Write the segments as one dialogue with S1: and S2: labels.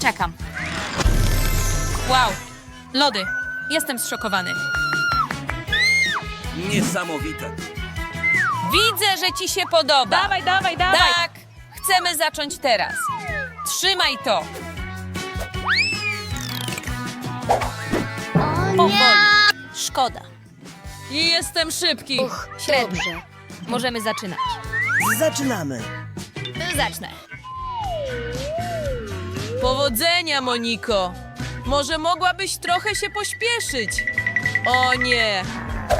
S1: Czekam. Wow. Lody. Jestem zszokowany.
S2: Niesamowite.
S1: Widzę, że ci się podoba.
S3: Dawaj, dawaj, dawaj!
S1: Tak. Chcemy zacząć teraz. Trzymaj to. Powoli. Szkoda. I jestem szybki.
S3: Średnio. Możemy zaczynać.
S4: Zaczynamy.
S3: Zacznę.
S5: Powodzenia, Moniko! Może mogłabyś trochę się pośpieszyć? O nie,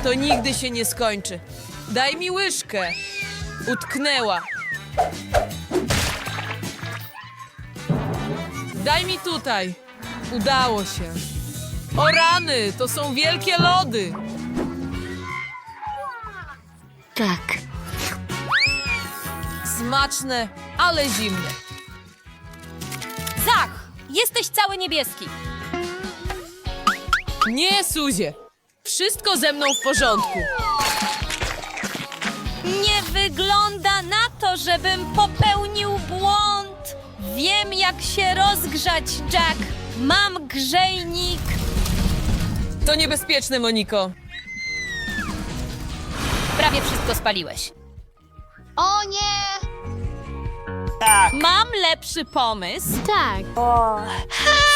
S5: to nigdy się nie skończy. Daj mi łyżkę. Utknęła. Daj mi tutaj. Udało się. O rany, to są wielkie lody.
S3: Tak.
S5: Smaczne, ale zimne.
S3: Jesteś cały niebieski.
S5: Nie, Suzie. Wszystko ze mną w porządku.
S3: Nie wygląda na to, żebym popełnił błąd. Wiem, jak się rozgrzać, Jack. Mam grzejnik.
S5: To niebezpieczne, Moniko.
S3: Prawie wszystko spaliłeś.
S6: O nie!
S3: Mam lepszy pomysł.
S6: Tak.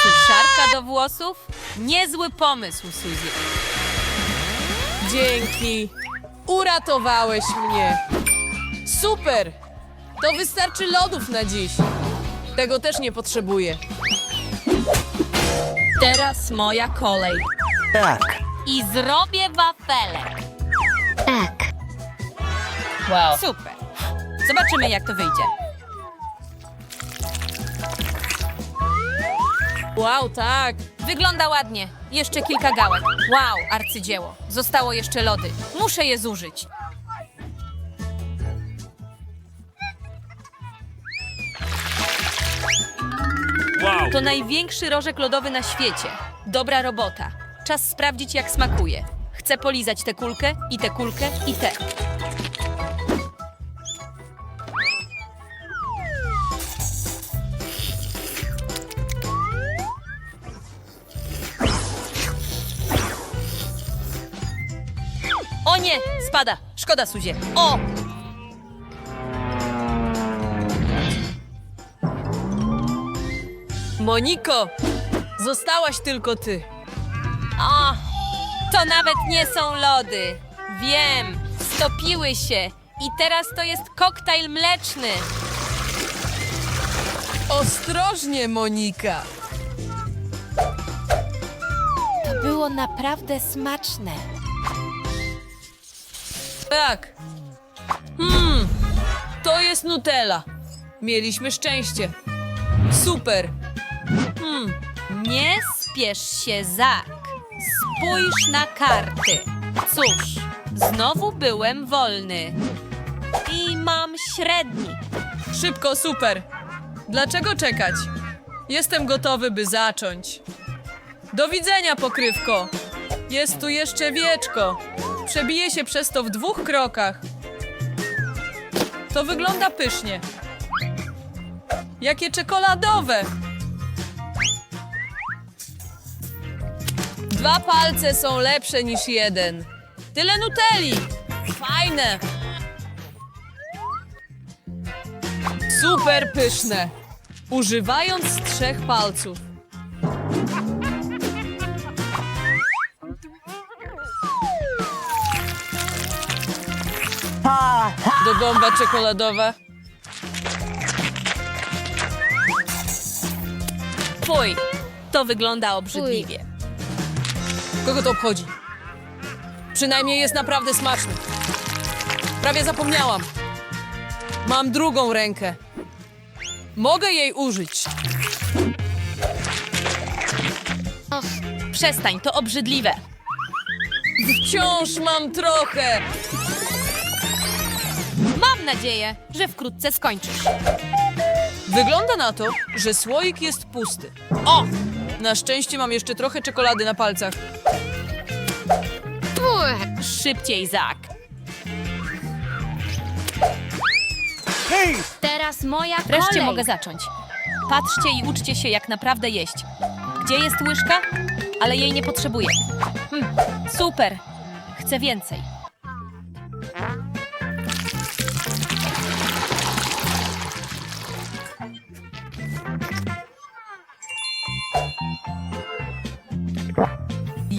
S3: Suszarka do włosów? Niezły pomysł, Suzy.
S5: Dzięki. Uratowałeś mnie. Super. To wystarczy lodów na dziś. Tego też nie potrzebuję.
S1: Teraz moja kolej.
S4: Tak.
S3: I zrobię wafelek.
S6: Tak.
S1: Wow. Super. Zobaczymy, jak to wyjdzie.
S5: Wow, tak.
S1: Wygląda ładnie. Jeszcze kilka gałek. Wow, arcydzieło. Zostało jeszcze lody. Muszę je zużyć.
S2: Wow.
S1: To największy rożek lodowy na świecie. Dobra robota. Czas sprawdzić, jak smakuje. Chcę polizać tę kulkę i tę kulkę i tę. Spada! Szkoda, Suzie. O!
S5: Moniko, zostałaś tylko ty.
S3: O, to nawet nie są lody. Wiem, stopiły się. I teraz to jest koktajl mleczny.
S5: Ostrożnie, Monika.
S3: To było naprawdę smaczne.
S5: Tak. Hmm, to jest Nutella. Mieliśmy szczęście. Super. Hmm,
S3: Nie spiesz się, Zak. Spójrz na karty. Cóż, znowu byłem wolny. I mam średni.
S5: szybko, super. Dlaczego czekać? Jestem gotowy, by zacząć. Do widzenia, pokrywko. Jest tu jeszcze wieczko. Przebiję się przez to w dwóch krokach. To wygląda pysznie. Jakie czekoladowe! Dwa palce są lepsze niż jeden. Tyle Nutelli! Fajne! Super pyszne! Używając trzech palców. Do gąba czekoladowa.
S3: Fuj, to wygląda obrzydliwie.
S5: Kogo to obchodzi? Przynajmniej jest naprawdę smaczny. Prawie zapomniałam. Mam drugą rękę. Mogę jej użyć.
S3: Przestań, to obrzydliwe.
S5: Wciąż mam trochę.
S3: Mam nadzieję, że wkrótce skończysz.
S5: Wygląda na to, że słoik jest pusty. O! Na szczęście mam jeszcze trochę czekolady na palcach.
S3: Szybciej, Zak.
S4: Hej!
S6: Teraz moja
S3: Wreszcie
S6: kolej.
S3: mogę zacząć.
S1: Patrzcie i uczcie się, jak naprawdę jeść. Gdzie jest łyżka? Ale jej nie potrzebuję. Hmm, super. Chcę więcej.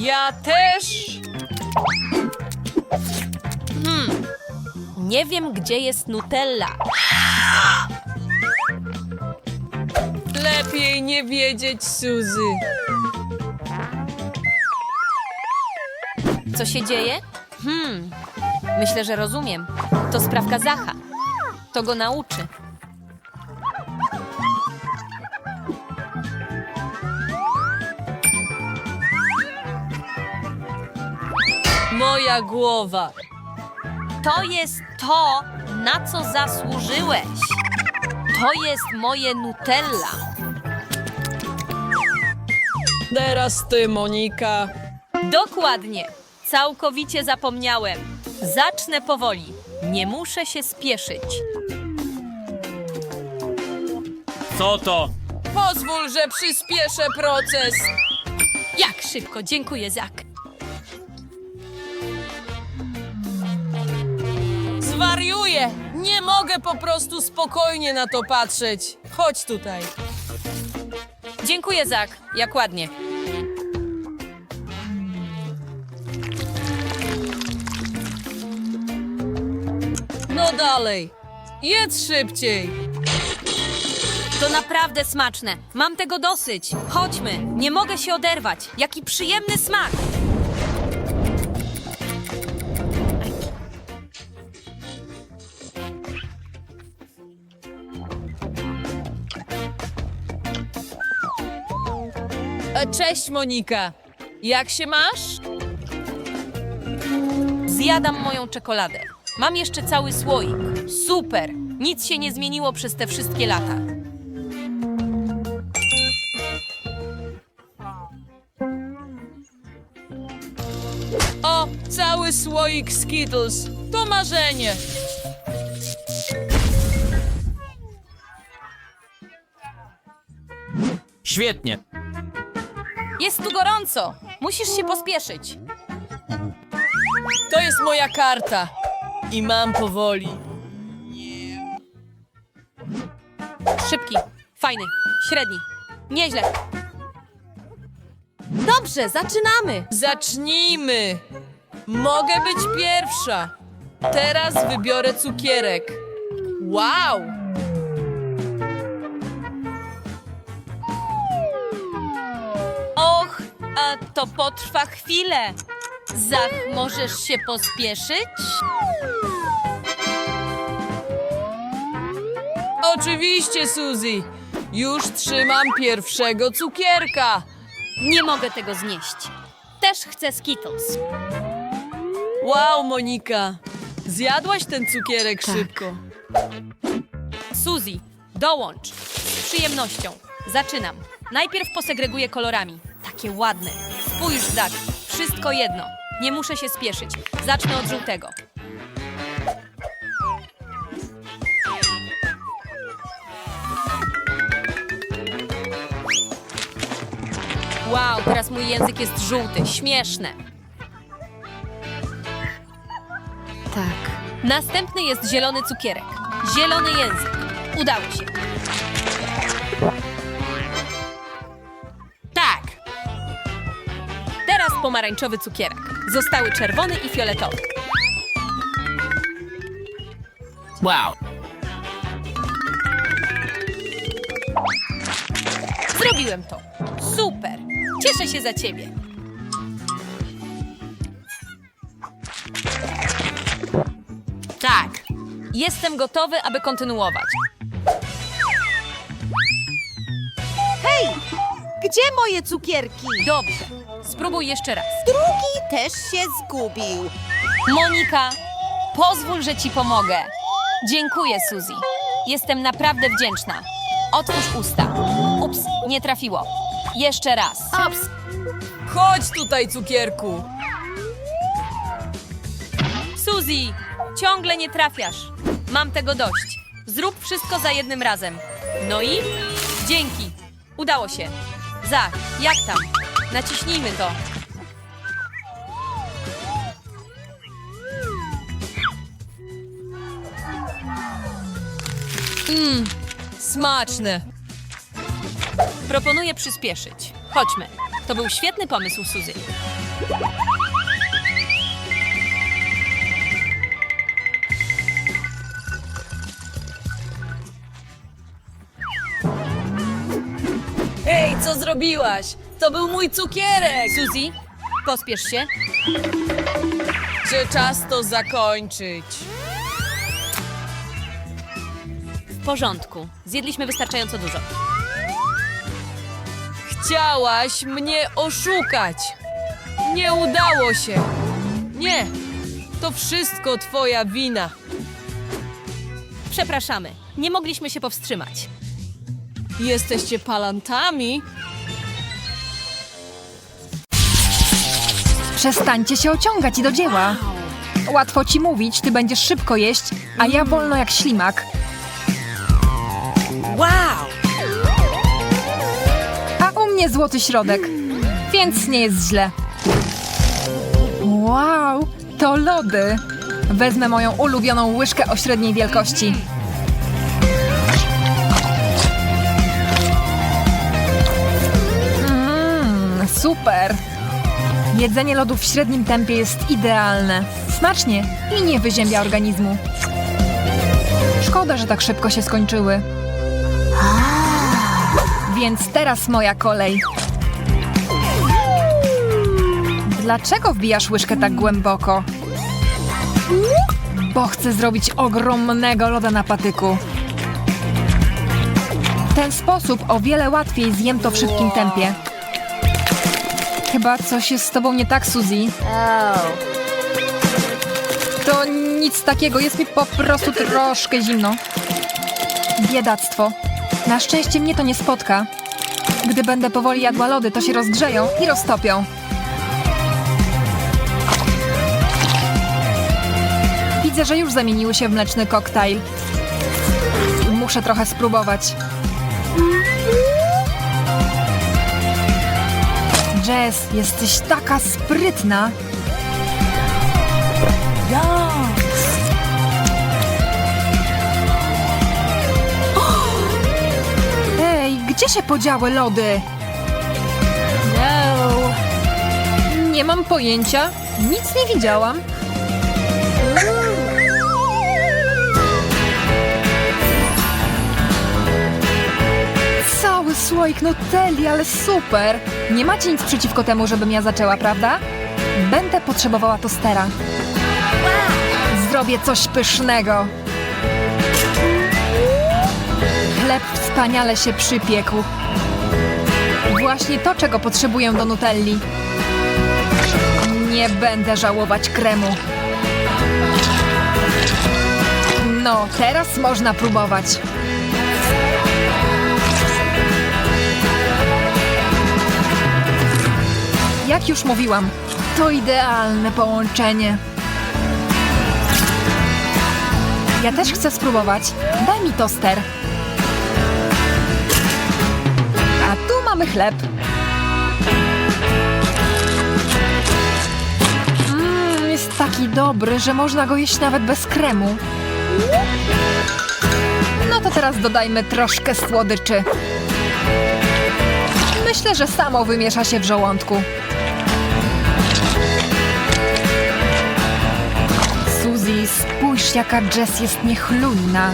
S5: Ja też.
S1: Nie wiem, gdzie jest Nutella.
S5: Lepiej nie wiedzieć, Suzy.
S1: Co się dzieje? Hmm, myślę, że rozumiem. To sprawka Zacha. To go nauczy.
S5: Moja głowa.
S1: To jest to, na co zasłużyłeś. To jest moje Nutella.
S5: Teraz ty, Monika.
S1: Dokładnie. Całkowicie zapomniałem. Zacznę powoli. Nie muszę się spieszyć.
S2: Co to?
S5: Pozwól, że przyspieszę proces.
S1: Jak szybko, dziękuję, Zak.
S5: Zwariuję! Nie mogę po prostu spokojnie na to patrzeć. Chodź tutaj.
S1: Dziękuję, Zak. Jak ładnie.
S5: No dalej. Jedz szybciej.
S1: To naprawdę smaczne. Mam tego dosyć. Chodźmy. Nie mogę się oderwać. Jaki przyjemny smak.
S5: Cześć, Monika. Jak się masz?
S1: Zjadam moją czekoladę. Mam jeszcze cały słoik. Super. Nic się nie zmieniło przez te wszystkie lata.
S5: O, cały słoik Skittles. To marzenie.
S2: Świetnie.
S1: Jest tu gorąco. Musisz się pospieszyć.
S5: To jest moja karta. I mam powoli.
S1: Szybki, fajny, średni. Nieźle. Dobrze, zaczynamy.
S5: Zacznijmy. Mogę być pierwsza. Teraz wybiorę cukierek. Wow!
S1: A to potrwa chwilę. Zach, możesz się pospieszyć?
S5: Oczywiście, Suzy. Już trzymam pierwszego cukierka.
S1: Nie mogę tego znieść. Też chcę Skittles.
S5: Wow, Monika. Zjadłaś ten cukierek szybko.
S1: Suzy, dołącz. Z przyjemnością. Zaczynam. Najpierw posegreguję kolorami. Ładne. Spójrz, Zach. Wszystko jedno. Nie muszę się spieszyć. Zacznę od żółtego. Wow, teraz mój język jest żółty. Śmieszne. Tak. Następny jest zielony cukierek. Zielony język. Udało się. Pomarańczowy cukierek. Zostały czerwony i fioletowy.
S2: Wow.
S1: Zrobiłem to. Super. Cieszę się za ciebie. Tak. Jestem gotowy, aby kontynuować.
S7: Gdzie moje cukierki?
S1: Dobrze. Spróbuj jeszcze raz.
S7: Drugi też się zgubił.
S1: Monika, pozwól, że ci pomogę. Dziękuję, Suzy. Jestem naprawdę wdzięczna. Otwórz usta. Ups, nie trafiło. Jeszcze raz. Ups.
S5: Chodź tutaj, cukierku.
S1: Suzy, ciągle nie trafiasz. Mam tego dość. Zrób wszystko za jednym razem. No i Dzięki. Udało się. Zach, jak tam? Naciśnijmy to.
S5: Smaczne.
S1: Proponuję przyspieszyć. Chodźmy. To był świetny pomysł, Suzy.
S5: Ej, co zrobiłaś? To był mój cukierek!
S1: Suzy, pospiesz się.
S5: Czy czas to zakończyć?
S1: W porządku. Zjedliśmy wystarczająco dużo.
S5: Chciałaś mnie oszukać. Nie udało się. Nie, to wszystko twoja wina.
S1: Przepraszamy. Nie mogliśmy się powstrzymać.
S5: Jesteście palantami?
S8: Przestańcie się ociągać i do dzieła. Łatwo ci mówić, ty będziesz szybko jeść, a ja wolno jak ślimak.
S7: Wow!
S8: A u mnie złoty środek, więc nie jest źle. Wow, to lody. Wezmę moją ulubioną łyżkę o średniej wielkości. Mmm, super. Jedzenie lodów w średnim tempie jest idealne. Smacznie i nie wyziębia organizmu. Szkoda, że tak szybko się skończyły. Więc teraz moja kolej. Dlaczego wbijasz łyżkę tak głęboko? Bo chcę zrobić ogromnego loda na patyku. W ten sposób o wiele łatwiej zjem to w szybkim tempie. Chyba coś jest z tobą nie tak, Suzy. To nic takiego, jest mi po prostu troszkę zimno. Biedactwo. Na szczęście mnie to nie spotka. Gdy będę powoli jadła lody, to się rozgrzeją i roztopią. Widzę, że już zamieniły się w mleczny koktajl. Muszę trochę spróbować. Jess, jesteś taka sprytna. Ej, gdzie się podziały lody? No. Nie mam pojęcia. Nic nie widziałam. Słoik Nutelli, ale super! Nie macie nic przeciwko temu, żebym ja zaczęła, prawda? Będę potrzebowała tostera. Zrobię coś pysznego. Chleb wspaniale się przypiekł. Właśnie to, czego potrzebuję do Nutelli. Nie będę żałować kremu. No, teraz można próbować. Jak już mówiłam, to idealne połączenie. Ja też chcę spróbować. Daj mi toster. A tu mamy chleb. Mmm, jest taki dobry, że można go jeść nawet bez kremu. No to teraz dodajmy troszkę słodyczy. Myślę, że samo wymiesza się w żołądku. Spójrz jaka Jess jest niechlujna.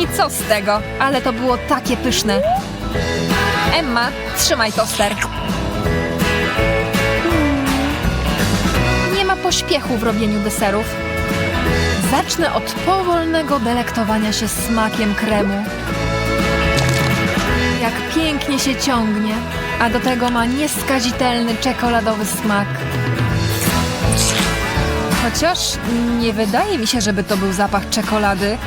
S8: I co z tego? Ale to było takie pyszne. Emma, trzymaj toster. Nie ma pośpiechu w robieniu deserów. Zacznę od powolnego delektowania się smakiem kremu. Jak pięknie się ciągnie, a do tego ma nieskazitelny czekoladowy smak. Chociaż nie wydaje mi się, żeby to był zapach czekolady.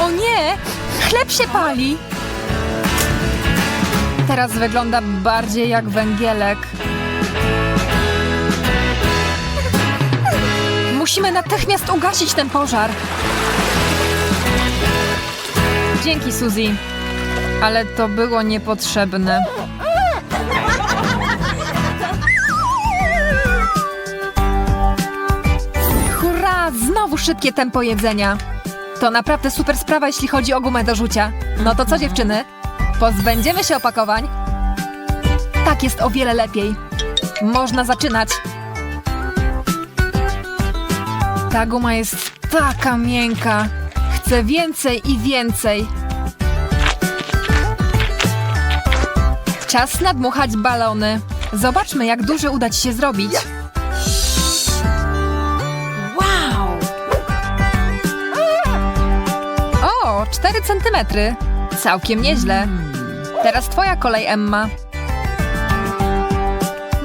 S8: O nie! Chleb się pali! Teraz wygląda bardziej jak węgielek. Musimy natychmiast ugasić ten pożar. Dzięki, Suzy. Ale to było niepotrzebne. Znowu szybkie tempo jedzenia. To naprawdę super sprawa, jeśli chodzi o gumę do rzucia. No to co, dziewczyny? Pozbędziemy się opakowań? Tak jest o wiele lepiej. Można zaczynać. Ta guma jest taka miękka. Chcę więcej i więcej. Czas nadmuchać balony. Zobaczmy, jak duży uda ci się zrobić. 4 centymetry. Całkiem nieźle. Teraz twoja kolej, Emma.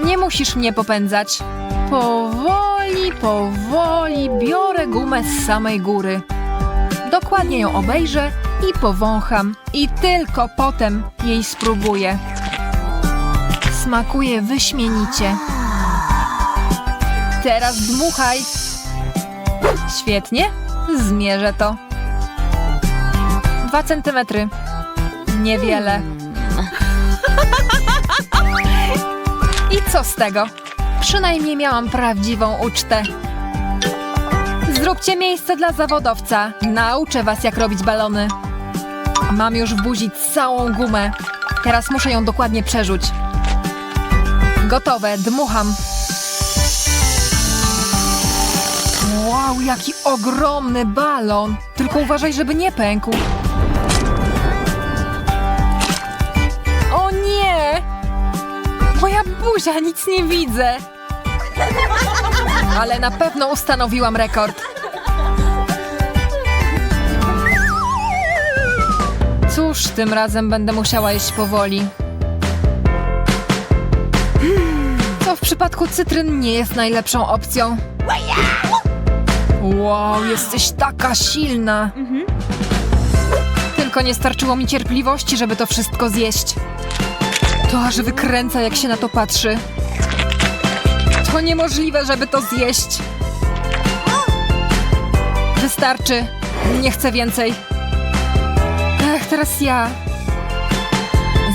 S8: Nie musisz mnie popędzać. Powoli, powoli biorę gumę z samej góry. Dokładnie ją obejrzę i powącham. I tylko potem jej spróbuję. Smakuje wyśmienicie. Teraz dmuchaj. Świetnie. Zmierzę to. Dwa centymetry. Niewiele. I co z tego? Przynajmniej miałam prawdziwą ucztę. Zróbcie miejsce dla zawodowca. Nauczę was, jak robić balony. Mam już w buzi całą gumę. Teraz muszę ją dokładnie przerzuć. Gotowe, dmucham. Wow, jaki ogromny balon! Tylko uważaj, żeby nie pękł. Moja buzia, nic nie widzę. Ale na pewno ustanowiłam rekord. Cóż, tym razem będę musiała jeść powoli. To w przypadku cytryn nie jest najlepszą opcją. Wow, jesteś taka silna. Tylko nie starczyło mi cierpliwości, żeby to wszystko zjeść. To aż wykręca, jak się na to patrzy. To niemożliwe, żeby to zjeść. Wystarczy. Nie chcę więcej. Ech, teraz ja.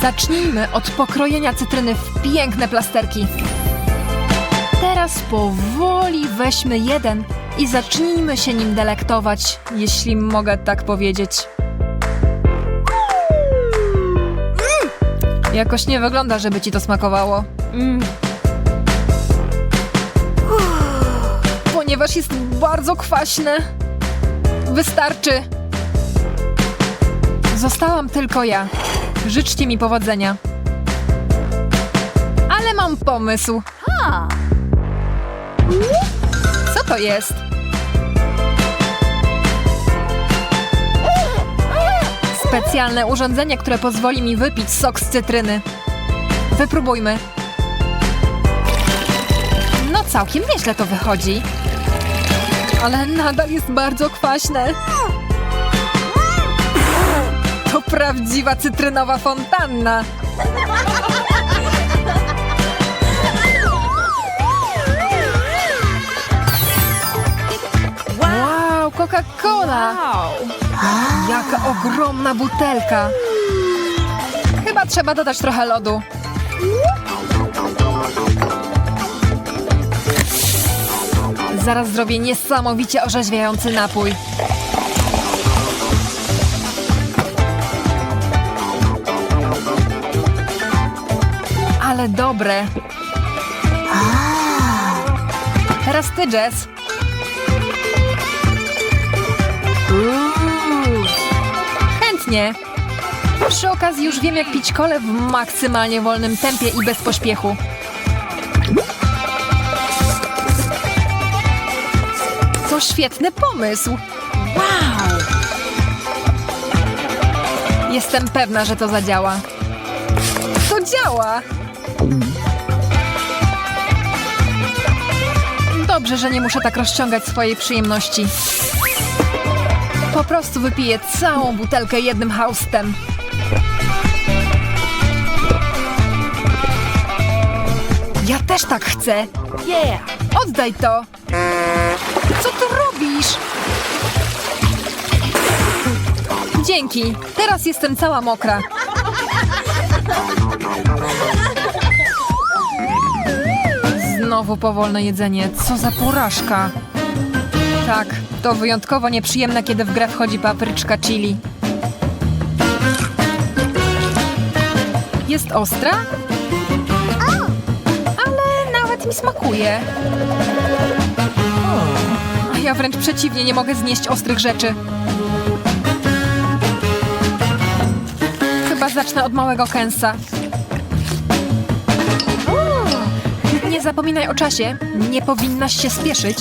S8: Zacznijmy od pokrojenia cytryny w piękne plasterki. Teraz powoli weźmy jeden i zacznijmy się nim delektować, jeśli mogę tak powiedzieć. Jakoś nie wygląda, żeby ci to smakowało. Ponieważ jest bardzo kwaśne. Wystarczy. Zostałam tylko ja. Życzcie mi powodzenia. Ale mam pomysł. Co to jest? Specjalne urządzenie, które pozwoli mi wypić sok z cytryny. Wypróbujmy. No całkiem nieźle to wychodzi. Ale nadal jest bardzo kwaśne. To prawdziwa cytrynowa fontanna. Wow, Coca-Cola! Jaka ogromna butelka! Chyba trzeba dodać trochę lodu. Zaraz zrobię niesamowicie orzeźwiający napój. Ale dobre. Teraz ty, Jess. Uuu. Chętnie. Przy okazji już wiem, jak pić kole w maksymalnie wolnym tempie i bez pośpiechu. To świetny pomysł. Wow! Jestem pewna, że to zadziała. To działa! Dobrze, że nie muszę tak rozciągać swojej przyjemności. Po prostu wypiję całą butelkę jednym haustem. Ja też tak chcę. Yeah! Oddaj to! Co ty robisz? Dzięki. Teraz jestem cała mokra. Znowu powolne jedzenie. Co za porażka. Tak, to wyjątkowo nieprzyjemne, kiedy w grę wchodzi papryczka chili. Jest ostra? Ale nawet mi smakuje. A ja wręcz przeciwnie, nie mogę znieść ostrych rzeczy. Chyba zacznę od małego kęsa. Nie zapominaj o czasie. Nie powinnaś się spieszyć.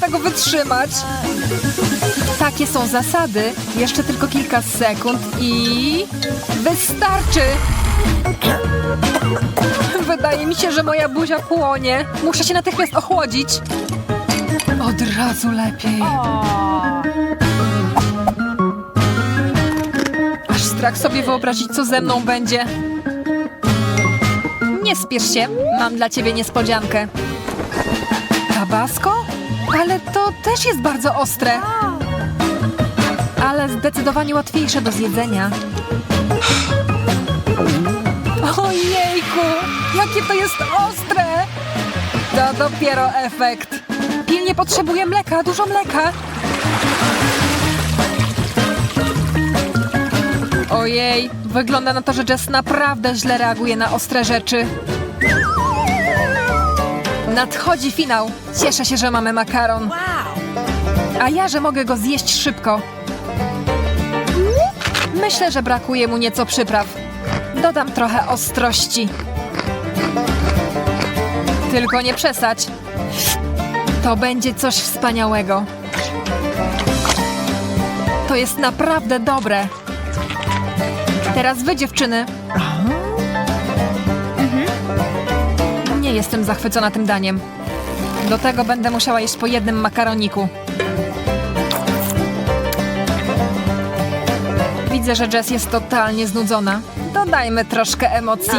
S8: Tego wytrzymać. Takie są zasady. Jeszcze tylko kilka sekund i... Wystarczy! Wydaje mi się, że moja buzia płonie. Muszę się natychmiast ochłodzić. Od razu lepiej. Aż strach sobie wyobrazić, co ze mną będzie. Nie spiesz się, mam dla ciebie niespodziankę. Tabasco? Ale to też jest bardzo ostre. Ale zdecydowanie łatwiejsze do zjedzenia. Ojejku, jakie to jest ostre! To dopiero efekt. Pilnie potrzebuję mleka, dużo mleka. Ojej, wygląda na to, że Jess naprawdę źle reaguje na ostre rzeczy. Nadchodzi finał. Cieszę się, że mamy makaron. A ja, że mogę go zjeść szybko. Myślę, że brakuje mu nieco przypraw. Dodam trochę ostrości. Tylko nie przesadź. To będzie coś wspaniałego. To jest naprawdę dobre. Teraz wy, dziewczyny. Nie jestem zachwycona tym daniem. Do tego będę musiała jeść po jednym makaroniku. Widzę, że Jess jest totalnie znudzona. Dodajmy troszkę emocji.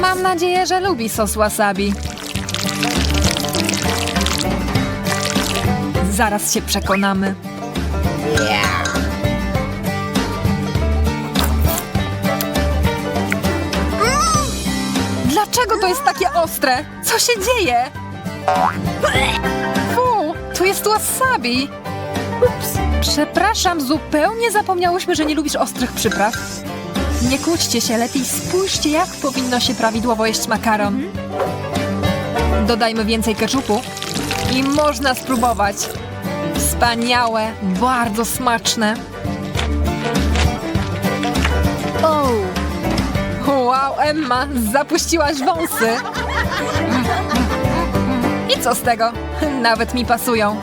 S8: Mam nadzieję, że lubi sos wasabi. Zaraz się przekonamy. To jest takie ostre? Co się dzieje? Fu, tu jest wasabi. Przepraszam, zupełnie zapomniałyśmy, że nie lubisz ostrych przypraw. Nie kłóćcie się, lepiej spójrzcie, jak powinno się prawidłowo jeść makaron. Dodajmy więcej keczupu i można spróbować. Wspaniałe, bardzo smaczne. Wow, Emma, zapuściłaś wąsy. I co z tego? Nawet mi pasują.